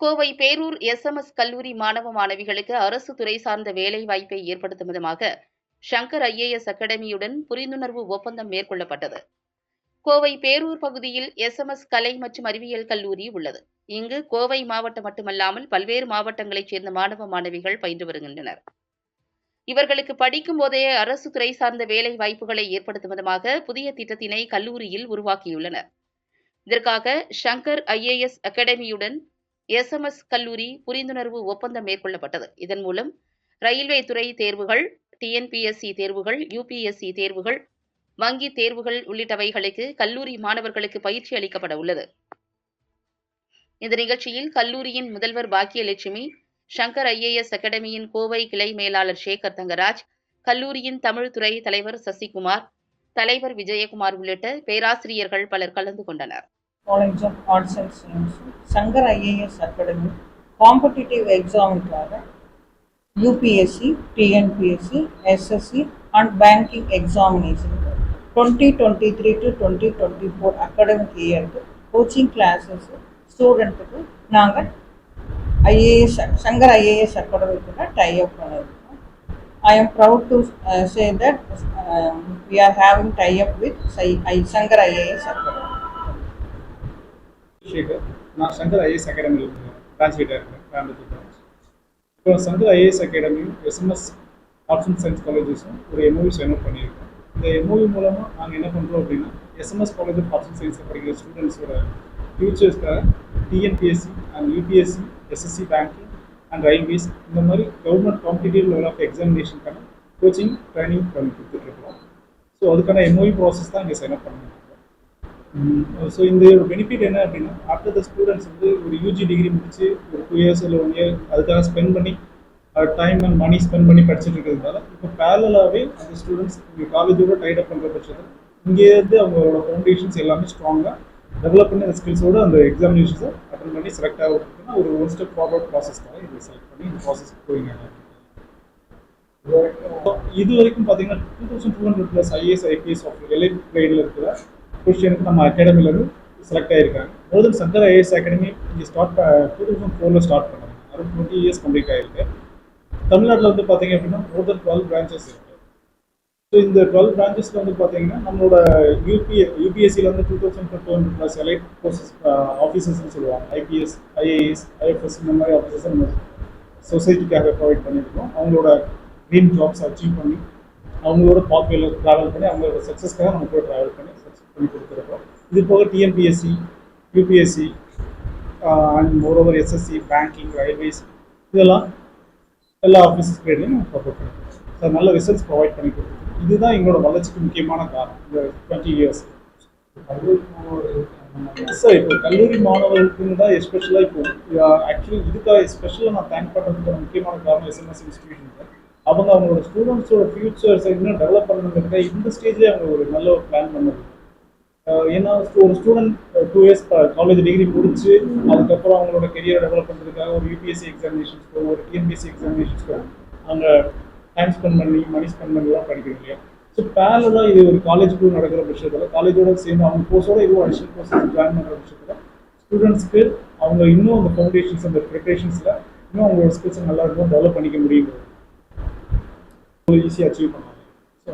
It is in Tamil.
கோவை பேரூர் எஸ் கல்லூரி மாணவ மாணவிகளுக்கு அரசு துறை சார்ந்த வேலை வாய்ப்பை ஏற்படுத்தும் விதமாக ஷங்கர் ஐஏஎஸ் அகாடமியுடன் புரிந்துணர்வு ஒப்பந்தம் மேற்கொள்ளப்பட்டது. கோவை பேரூர் பகுதியில் எஸ்எம்எஸ் கலை மற்றும் அறிவியல் கல்லூரி உள்ளது. இங்கு கோவை மாவட்டம் மட்டுமல்லாமல் பல்வேறு மாவட்டங்களைச் சேர்ந்த மாணவ மாணவிகள் பயின்று வருகின்றனர். இவர்களுக்கு படிக்கும் போதே அரசு துறை சார்ந்த வேலை வாய்ப்புகளை ஏற்படுத்தும் விதமாக புதிய திட்டத்தினை கல்லூரியில் உருவாக்கியுள்ளனர். இதற்காக ஷங்கர் ஐஏஎஸ் அகாடமியுடன் எஸ்எம்எஸ் கல்லூரி புரிந்துணர்வு ஒப்பந்தம் மேற்கொள்ளப்பட்டது. இதன் மூலம் ரயில்வே துறை தேர்வுகள் டிஎன்பிஎஸ்சி தேர்வுகள் யுபிஎஸ்சி தேர்வுகள் வங்கி தேர்வுகள் உள்ளிட்டவைகளுக்கு கல்லூரி மாணவர்களுக்கு பயிற்சி அளிக்கப்பட உள்ளது. இந்த நிகழ்ச்சியில் கல்லூரியின் முதல்வர் பாக்கியலட்சுமி ஷங்கர் ஐஏஎஸ் அகாடமியின் கோவை கிளை மேலாளர் சேகர் தங்கராஜ் கல்லூரியின் தமிழ் துறை தலைவர் சசிகுமார் தலைவர் விஜயகுமார் உள்ளிட்ட பேராசிரியர்கள் பலர் கலந்து கொண்டனர். College of arts and science Shankar IAS academy competitive எக்ஸாமுக்காக UPSC TNPSC SSC and banking examination twenty twenty three to twenty twenty four academic இயருக்கு கோச்சிங் கிளாஸஸ் ஸ்டூடெண்ட்டுக்கு நாங்கள் ஐஏஎஸ் சங்கர் ஐஏஎஸ் அகாடமிக்கு டை அப் பண்ணியிருக்கோம். I am proud to say that we are having are having I Shankar IAS Sai- I- நான் சங்கர் ஐஏஎஸ் அகாடமியில் பிரான்ச் லீடர் இருக்கேன் கோயம்புத்தூர் பிரான்ச் இப்போ சங்கர் ஐஏஎஸ் அகாடமியும் எஸ்எம்எஸ் ஆர்ட்ஸ் அண்ட் சயின்ஸ் காலேஜஸும் ஒரு எம்ஓவி சைன் அப் பண்ணியிருக்கோம். இந்த எம்ஓவி மூலமாக நாங்கள் என்ன பண்ணுறோம் அப்படின்னா SMS college of arts and சயின்ஸில் படிக்கிற ஸ்டூடெண்ட்ஸோட ஃபியூச்சர்ஸ்க்காக TNPSC and UPSC SSC banking and railways இந்த மாதிரி கவர்மெண்ட் காம்படிட்டிவ் லெவல் ஆஃப் எக்ஸாமினேஷனுக்கான கோச்சிங் ட்ரைனிங் பண்ணி கொடுத்துட்ருக்கோம் ஸோ அதுக்கான எம்ஓவி ப்ராசஸ் தான் இங்கே சைன் அப் பண்ணியிருக்கோம் ஸோ இந்த பெனிஃபிட் என்ன அப்படின்னா ஆஃப்டர் த ஸ்டூடெண்ட்ஸ் வந்து ஒரு யூஜி டிகிரி முடிச்சு ஒரு டூ இயர்ஸ் இல்லை ஒன் இயர் அதுக்காக ஸ்பெண்ட் பண்ணி டைம் அண்ட் மணி ஸ்பெண்ட் பண்ணி படிச்சுட்டு இருக்கிறதுனால இப்போ பேரலாகவே அந்த ஸ்டூடெண்ட்ஸ் இங்கே காலேஜோட டைட் அப் பண்ணுற பட்சத்தில் இங்கேருந்து அவங்களோட ஃபவுண்டேஷன்ஸ் எல்லாமே ஸ்ட்ராங்காக டெவலப் பண்ணி அந்த ஸ்கில்ஸோட அந்த எக்ஸாமினேஷன்ஸை அட்டன் பண்ணி செலக்ட் ஆகிறதுக்குன்னா ஒரு ஒன் ஸ்டெப் ஃபார்வர்ட் ப்ராசஸ்க்காக இதை செலக்ட் பண்ணி இந்த ப்ராசஸ் போயிங்க இது வரைக்கும் பார்த்தீங்கன்னா two thousand two hundred plus IAS IPS of elite கிரேடில் இருக்கிற கொஸ்டினுக்கு நம்ம அகாடமிலேருந்து செலக்ட் ஆகியிருக்காங்க மோர் சங்கர் ஐஏஎஸ் அகாடமி இங்கே ஸ்டார்ட் டூ தௌசண்ட் ஃபோரில் ஸ்டார்ட் பண்ணாங்க. அரௌண்ட் டுவெண்ட்டி இயர்ஸ் கம்ப்ளீட் ஆகிருக்கு தமிழ்நாட்டில் வந்து பார்த்தீங்க அப்படின்னா மோர் தென் டுவெல் பிரான்ச்சஸ் இருக்குது ஸோ இந்த டுவெல் பிரான்ச்சஸில் வந்து பார்த்தீங்கன்னா நம்மளோட யூபி யூபிஎஸ்சியில் வந்து two thousand two hundred plus elite courses ஆஃபீஸர்ஸ்னு சொல்லுவாங்க. ஐபிஎஸ் ஐஏஎஸ் ஐஎஃப்எஸ் இந்த மாதிரி ஆஃபீஸர்ஸ் நம்ம சொசைட்டிக்காக ப்ரொவைட் பண்ணியிருக்கோம். அவங்களோட ட்ரீம் ஜாப்ஸ் அச்சீவ் பண்ணி அவங்களோட பாப்புலர் ட்ராவல் பண்ணி அவங்களோட சக்ஸஸ்க்காக நம்ம கூட ட்ராவல் பண்ணி பண்ணி கொடுத்துருக்கோம் இது போக TNPSC UPSC and moreover SSC banking railways இதெல்லாம் எல்லா ஆஃபீஸஸ் கிரேட்லையும் நம்ம சப்போர்ட் பண்ணிருக்கோம் சார் நல்ல ரிசல்ட்ஸ் ப்ரொவைட் பண்ணி கொடுத்துருக்கோம் இதுதான் எங்களோட வளர்ச்சிக்கு முக்கியமான காரணம். இந்த டுவெண்ட்டி இயர்ஸ் சார் இப்போ கல்லூரி மாணவர்களுக்கு தான் எஸ்பெஷலாக இப்போ ஆக்சுவலி இதுக்காக எஸ்பெஷலாக நான் தேங்க் பண்ணுறதுக்கான முக்கியமான காரணம் எஸ்எம்எஸ் இன்ஸ்டியூஷன் அவங்க அவங்களோட ஸ்டூடெண்ட்ஸோட ஃபியூச்சர்ஸை இன்னும் டெவலப் பண்ணணுங்கிறத இந்த ஸ்டேஜ்லேயே அவங்க ஒரு நல்ல ஒரு பிளான் பண்ணுறது ஏன்னா ஒரு student two years college degree முடிச்சு அதுக்கப்புறம் அவங்களோட கெரியர் டெவலப் பண்ணுறதுக்காக ஒரு யூபிஎஸ்சி எக்ஸாமினேஷன்ஸ்க்கோ ஒரு டிஎன்பிஎஸ்சி எக்ஸாமினேஷன்ஸ்க்கோ அவங்க டைம் ஸ்பெண்ட் பண்ணி மணி ஸ்பெண்ட் பண்ணிலாம் படிக்கிறோம் இல்லையா? ஸோ பேரலாக இது ஒரு காலேஜுக்குள்ள நடக்கிற விஷயத்தில் காலேஜோட சேர்ந்து அவங்க கோர்ஸோட இதுவும் அடிஷனல் கோர்ஸ் ஜாயின் பண்ணுற விஷயத்தில் ஸ்டூடெண்ட்ஸ்க்கு அவங்க இன்னும் அந்த ஃபவுண்டேஷன்ஸ் அந்த ப்ரிப்ரேஷன்ஸில் இன்னும் அவங்களோட ஸ்கில்ஸை நல்லா இருக்கும் டெவலப் பண்ணிக்க முடியும் ஈஸியாக அச்சீவ் பண்ணலாம். ஸோ